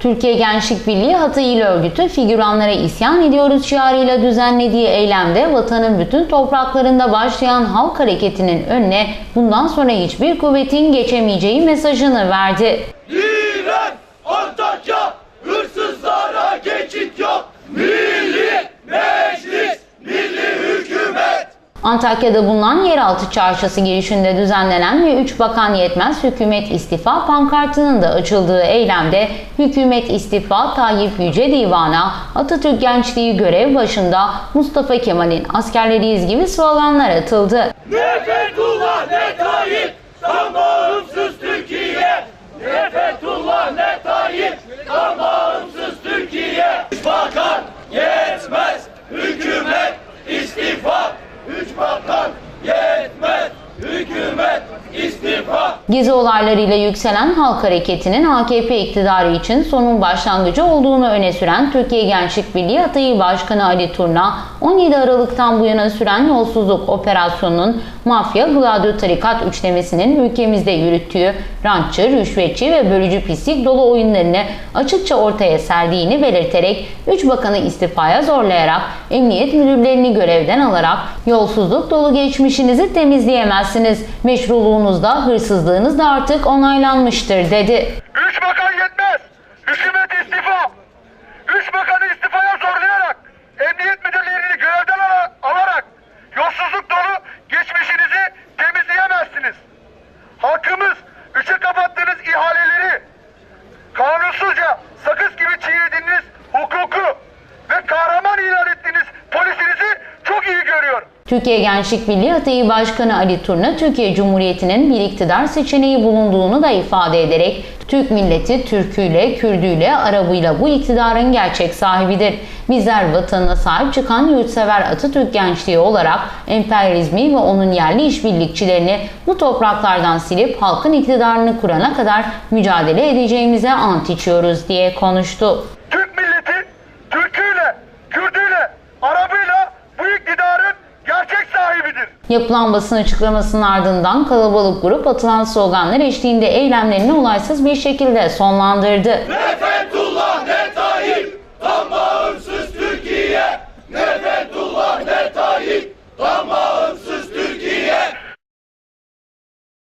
Türkiye Gençlik Birliği Hatay İl Örgütü figüranlara isyan ediyoruz şiarıyla düzenlediği eylemde vatanın bütün topraklarında başlayan halk hareketinin önüne bundan sonra hiçbir kuvvetin geçemeyeceği mesajını verdi. Antakya'da bulunan yeraltı çarşısı girişinde düzenlenen ve 3 bakan yetmez hükümet istifa pankartının da açıldığı eylemde hükümet istifa Tayyip Yüce Divan'a Atatürk Gençliği görev başında Mustafa Kemal'in askerleriyiz gibi sloganlar atıldı. Ne Fethullah ne Tayyip, tam bağımsız Türkiye. Ne Fethullah ne Tayyip, tam bağımsız Türkiye. Üç bakan yetmez, hükümet istifa. Üç bakan yetmez, hükümet istifa. Gezi olaylarıyla yükselen halk hareketinin AKP iktidarı için sonun başlangıcı olduğunu öne süren Türkiye Gençlik Birliği Hatay İl Başkanı Ali Turna, 17 Aralık'tan bu yana süren yolsuzluk operasyonunun mafya, gladio tarikat üçlemesinin ülkemizde yürüttüğü rantçı, rüşvetçi ve bölücü pislik dolu oyunlarını açıkça ortaya serdiğini belirterek 3 bakanı istifaya zorlayarak emniyet müdürlerini görevden alarak yolsuzluk dolu geçmişinizi temizleyemezsiniz. Meşruluğunuzda, hırsızlığınız da artık onaylanmıştır dedi. Üç bakan yetmez. Hükümet istifa. Üç bakanı istifaya zorlayarak, emniyet müdürlerini görevden ala- alarak yolsuzluk dolu geçmişinizi temizleyemezsiniz. Halkımız üçe kapattığınız ihaleleri, kanunsuzca sakız gibi çiğnediğiniz hukuku ve kahraman ilan ettiğiniz polisinizi çok iyi görüyor. Türkiye Gençlik Birliği Hatay Başkanı Ali Turna, Türkiye Cumhuriyeti'nin bir iktidar seçeneği bulunduğunu da ifade ederek, Türk milleti Türküyle, Kürdüyle, Arabıyla bu iktidarın gerçek sahibidir. Bizler vatanına sahip çıkan yurtsever Atatürk gençliği olarak emperyalizmi ve onun yerli işbirlikçilerini bu topraklardan silip halkın iktidarını kurana kadar mücadele edeceğimize ant içiyoruz diye konuştu. Türk milleti Türküyle, Kürdüyle, Arabıyla bu iktidarın gerçek sahibidir. Yapılan basın açıklamasının ardından kalabalık grup atılan sloganlar eşliğinde eylemlerini olaysız bir şekilde sonlandırdı. Ne